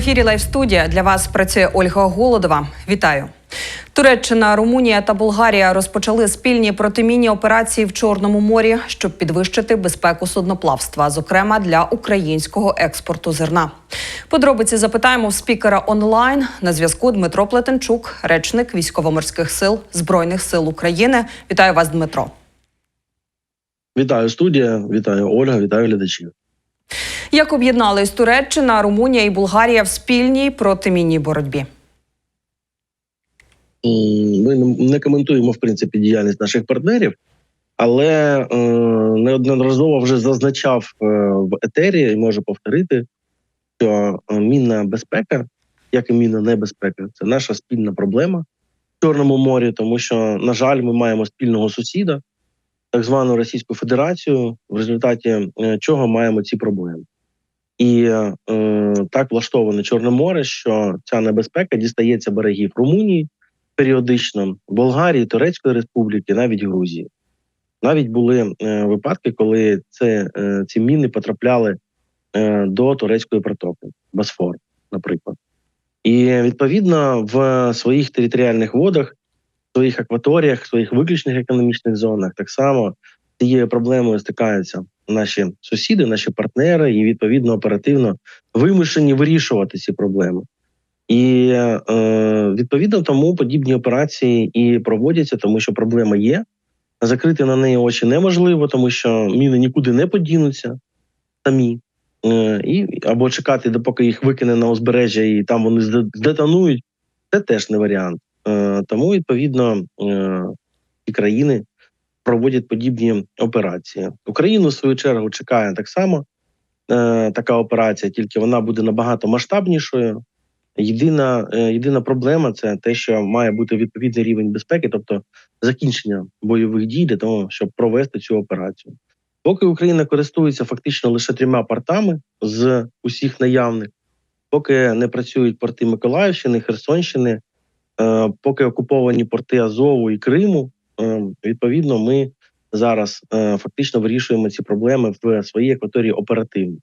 Ефірі Лайв студія для вас працює Ольга Голодова. Вітаю. Туреччина, Румунія та Болгарія розпочали спільні протимінні операції в Чорному морі, щоб підвищити безпеку судноплавства, зокрема для українського експорту зерна. Подробиці запитаємо в спікера онлайн. На зв'язку Дмитро Плетенчук, речник військово-морських сил Збройних сил України. Вітаю вас, Дмитро. Вітаю студія, вітаю Ольга, вітаю глядачів. Як об'єднались Туреччина, Румунія і Болгарія в спільній протимінній боротьбі? Ми не- коментуємо в принципі діяльність наших партнерів, але е, неодноразово вже зазначав е, в етері і можу повторити, що е, мінна безпека, як і мінна небезпека, це наша спільна проблема в Чорному морі, тому що, на жаль, ми маємо спільного сусіда, так звану Російську Федерацію, в результаті е, чого маємо ці проблеми. І е, так влаштоване Чорне море, що ця небезпека дістається берегів Румунії періодично, Болгарії, Турецької Республіки, навіть Грузії. Навіть були е, випадки, коли це, е, ці міни потрапляли е, до турецької протоки, Босфор, наприклад. І відповідно в своїх територіальних водах, своїх акваторіях, своїх виключних економічних зонах так само цією проблемою стикаються наші сусіди, наші партнери, і відповідно оперативно вимушені вирішувати ці проблеми. І е, відповідно тому подібні операції і проводяться, тому що проблема є. Закрити на неї очі неможливо, тому що міни нікуди не подінуться самі. Е, і, або чекати, допоки їх викине на узбережжя, і там вони здетонують, це теж не варіант. Е, тому, відповідно, е, ці країни проводять подібні операції. Україну, в свою чергу, чекає так само е, така операція, тільки вона буде набагато масштабнішою. Єдина, єдина проблема це те, що має бути відповідний рівень безпеки, тобто закінчення бойових дій для того, щоб провести цю операцію. Поки Україна користується фактично лише трьома портами з усіх наявних, поки не працюють порти Миколаївщини, Херсонщини, поки окуповані порти Азову і Криму, е, відповідно, ми зараз е, фактично вирішуємо ці проблеми в своїй екваторії оперативно,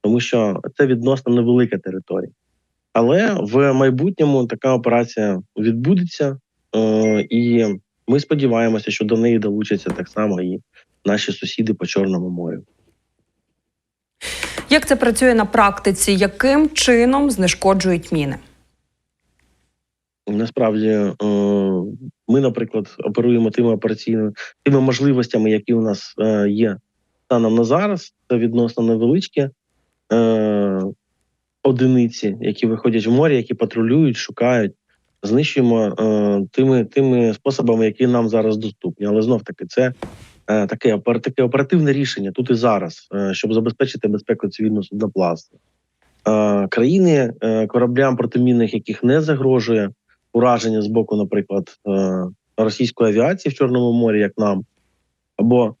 тому що це відносно невелика територія. Але в майбутньому така операція відбудеться, е, і ми сподіваємося, що до неї долучаться так само і наші сусіди по Чорному морю. Як це працює на практиці? Яким чином знешкоджують міни? Насправді, е, ми, наприклад, оперуємо тими операційними тими можливостями, які у нас е, є станом на зараз. Це відносно невеличкі е, одиниці, які виходять в море, які патрулюють, шукають, знищуємо тими, тими способами, які нам зараз доступні. Але знов таки, це таке, таке оперативне рішення тут і зараз, щоб забезпечити безпеку цивільного судноплавства. Країни кораблям протимінних, яких не загрожує ураження з боку, наприклад, е, російської авіації в Чорному морі, як нам, або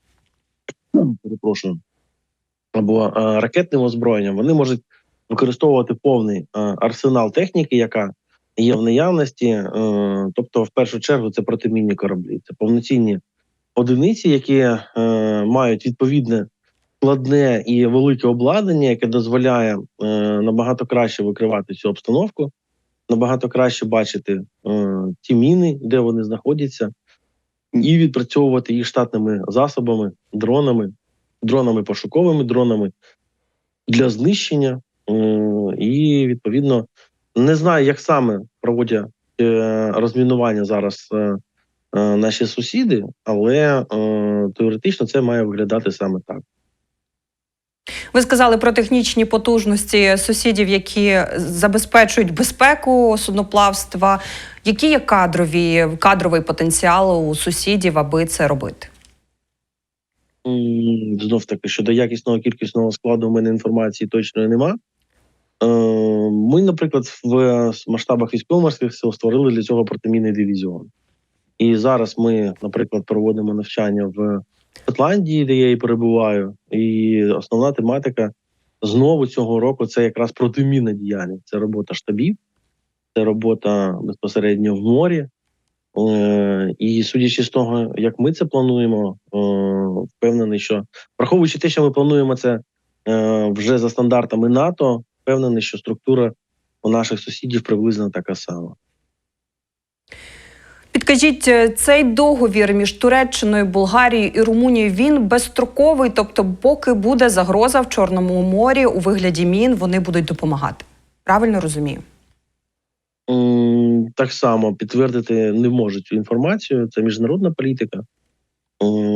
перепрошую, або е, ракетним озброєнням, вони можуть використовувати повний е, арсенал техніки, яка є в наявності. Тобто, в першу чергу, це протимінні кораблі, це повноцінні одиниці, які мають відповідне складне і велике обладнання, яке дозволяє е, набагато краще викривати цю обстановку набагато краще бачити е, ті міни, де вони знаходяться, і відпрацьовувати їх штатними засобами, дронами, дронами пошуковими, дронами для знищення. Е, і відповідно не знаю, як саме проводять е, розмінування зараз е, е, наші сусіди, але е, теоретично це має виглядати саме так. Ви сказали про технічні потужності сусідів, які забезпечують безпеку судноплавства. Які є кадрові кадровий потенціал у сусідів, аби це робити? Знов таки, щодо якісного кількісного складу, у мене інформації точної нема. Е, Ми, наприклад, в масштабах військово-морських сил створили для цього протимінний дивізіон. І зараз ми, наприклад, проводимо навчання в Шотландії, де я і перебуваю. І основна тематика знову цього року це якраз протимінна діяльність. Це робота штабів, це робота безпосередньо в морі. Е, І судячи з того, як ми це плануємо, е, впевнений, що враховуючи те, що ми плануємо це е, вже за стандартами НАТО, впевнений, що структура у наших сусідів приблизно така сама. Підкажіть, е, цей договір між Туреччиною, Болгарією і Румунією він безстроковий, тобто, поки буде загроза в Чорному морі у вигляді мін, вони будуть допомагати. Правильно розумію? Так само підтвердити не можу цю інформацію. Це міжнародна політика.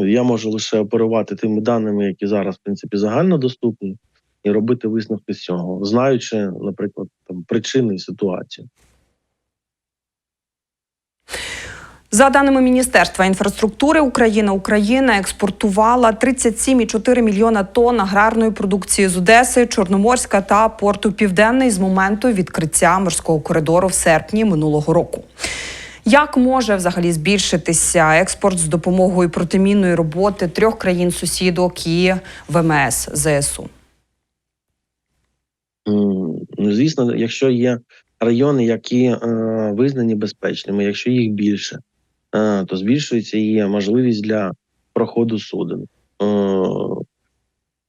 Я можу лише оперувати тими даними, які зараз, в принципі, загальнодоступні, і робити висновки з цього, знаючи, наприклад, там причини і За даними Міністерства інфраструктури України, Україна експортувала 37,4 мільйона тонн аграрної продукції з Одеси, Чорноморська та порту Південний з моменту відкриття морського коридору в серпні минулого року. Як може взагалі збільшитися експорт з допомогою протимінної роботи трьох країн-сусідок і ВМС ЗСУ? Ну, звісно, якщо є райони, які е, визнані безпечними, якщо їх більше, то збільшується і можливість для проходу суден. Е,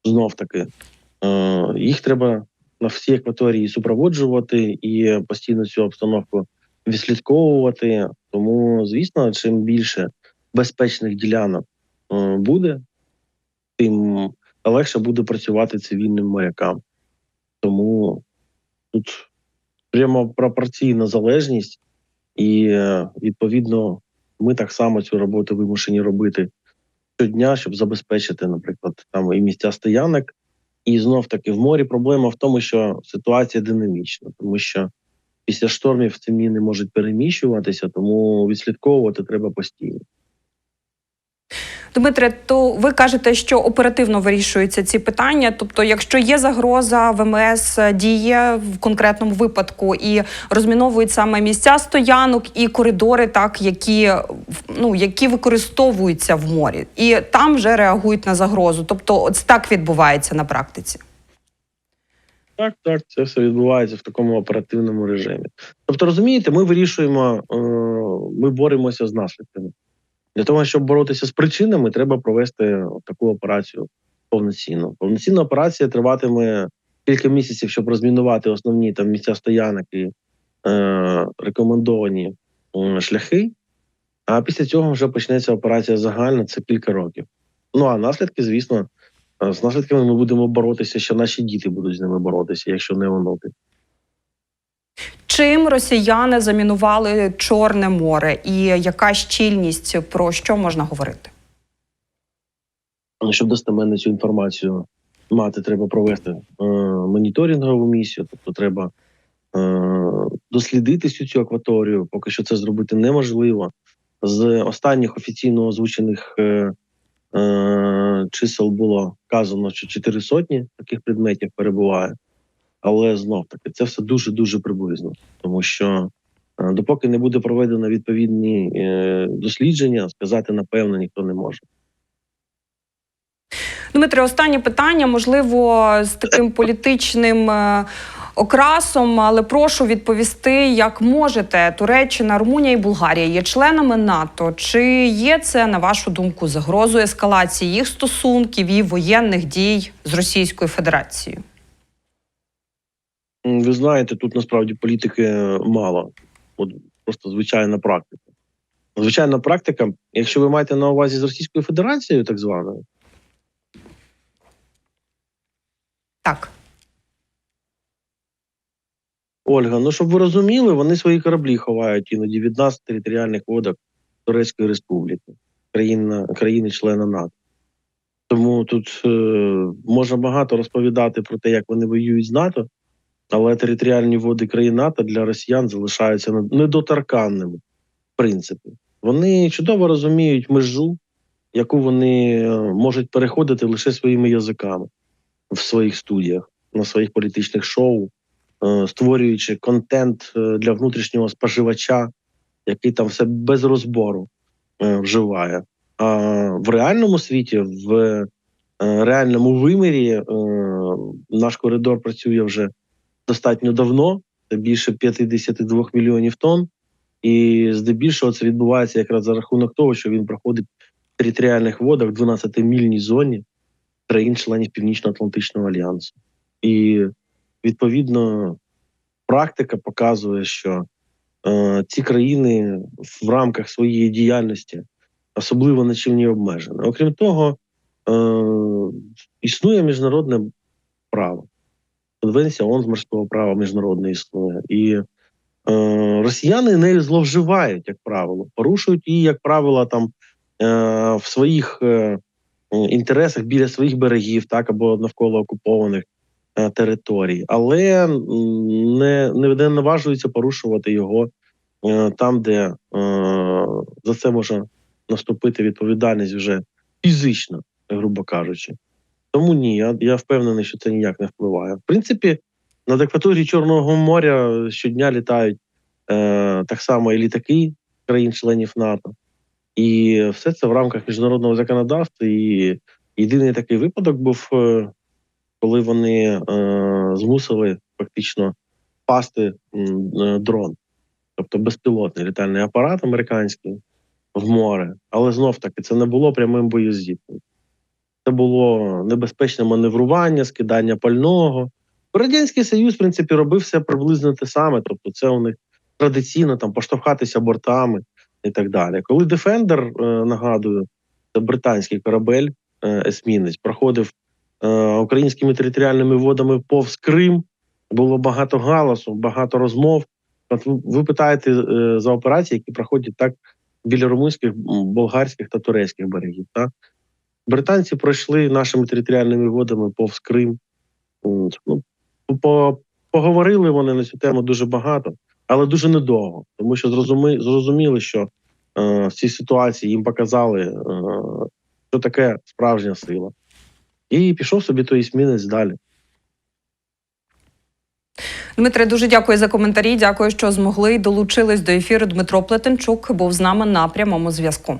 знов таки, е, їх треба на всій акваторії супроводжувати і постійно цю обстановку відслідковувати. Тому, звісно, чим більше безпечних ділянок е, буде, тим легше буде працювати цивільним морякам. Тому тут прямо пропорційна залежність, і відповідно ми так само цю роботу вимушені робити щодня, щоб забезпечити, наприклад, там і місця стоянок. І знов таки в морі проблема в тому, що ситуація динамічна, тому що після штормів ці міни можуть переміщуватися, тому відслідковувати треба постійно. Дмитре, то ви кажете, що оперативно вирішуються ці питання. Тобто, якщо є загроза, ВМС діє в конкретному випадку і розміновують саме місця стоянок і коридори, так які ну які використовуються в морі, і там вже реагують на загрозу. Тобто, от так відбувається на практиці. Так, так, це все відбувається в такому оперативному режимі. Тобто, розумієте, ми вирішуємо, е, ми боремося з наслідками. Для того, щоб боротися з причинами, треба провести таку операцію повноцінно. Повноцінна операція триватиме кілька місяців, щоб розмінувати основні там місця стоянок і е, рекомендовані е, шляхи. А після цього вже почнеться операція загальна, це кілька років. Ну а наслідки, звісно, з наслідками ми будемо боротися, що наші діти будуть з ними боротися, якщо не онуки. Чим росіяни замінували Чорне море, і яка щільність про що можна говорити? Щоб достеменно цю інформацію мати, треба провести е, моніторингову місію, тобто треба е, дослідити всю цю акваторію. Поки що це зробити неможливо. З останніх офіційно озвучених е, е, чисел було вказано, що 4 сотні таких предметів перебуває. Але знов таки це все дуже дуже приблизно, тому що е, допоки не буде проведено відповідні е, дослідження, сказати напевно ніхто не може. Дмитре, останнє питання, можливо, з таким політичним е, окрасом, але прошу відповісти, як можете. Туреччина, Румунія і Болгарія є членами НАТО. Чи є це, на вашу думку, загрозою ескалації їх стосунків і воєнних дій з Російською Федерацією? Ви знаєте, тут насправді політики мало. От просто звичайна практика. Звичайна практика, якщо ви маєте на увазі з Російською Федерацією, так званою, Так. Ольга, ну щоб ви розуміли, вони свої кораблі ховають іноді від нас територіальних водах Турецької Республіки, країни-члена НАТО. Тому тут е, можна багато розповідати про те, як вони воюють з НАТО, але територіальні води країн НАТО для росіян залишаються недоторканними, в принципі. Вони чудово розуміють межу, яку вони е, можуть переходити лише своїми язиками в своїх студіях, на своїх політичних шоу, е, створюючи контент е, для внутрішнього споживача, який там все без розбору вживає. А в реальному світі, в реальному вимірі, наш коридор працює вже достатньо давно, більше 52 мільйонів тонн. І здебільшого це відбувається якраз за рахунок того, що він проходить в територіальних водах в 12-мільній зоні країн-членів Північно-Атлантичного альянсу. І відповідно практика показує, що е, ці країни в рамках своєї діяльності особливо нічим не обмежені. Окрім того, е, існує міжнародне право. Конвенція ООН з морського права міжнародне існує. І е, росіяни нею зловживають, як правило, порушують її, як правило, там е, в своїх е, інтересах біля своїх берегів, так або навколо окупованих е, територій, але не, не, наважуються порушувати його е, там, де е, за це може наступити відповідальність вже фізично, грубо кажучи. Тому ні, я, я впевнений, що це ніяк не впливає. В принципі, над акваторії Чорного моря щодня літають е, так само і літаки країн-членів НАТО. І все це в рамках міжнародного законодавства. І єдиний такий випадок був, е, коли вони е, змусили фактично впасти е, дрон, тобто безпілотний літальний апарат американський в море. Але знов таки це не було прямим боєздібним. Це було небезпечне маневрування, скидання пального. Радянський Союз, в принципі, робив все приблизно те саме. Тобто, це у них традиційно там поштовхатися бортами і так далі. Коли Defender, е, нагадую, це британський корабель е, есмінець, проходив е, українськими територіальними водами повз Крим, було багато галасу, багато розмов. От ви, питаєте за операції, які проходять так біля румунських, болгарських та турецьких берегів. Так? Британці пройшли нашими територіальними водами повз Крим. Ну, по, поговорили вони на цю тему дуже багато, але дуже недовго, тому що зрозумі, зрозуміли, що е, в цій ситуації їм показали, е, що таке справжня сила. І пішов собі той смінець далі. Дмитре, дуже дякую за коментарі. Дякую, що змогли і долучились до ефіру. Дмитро Плетенчук був з нами на прямому зв'язку.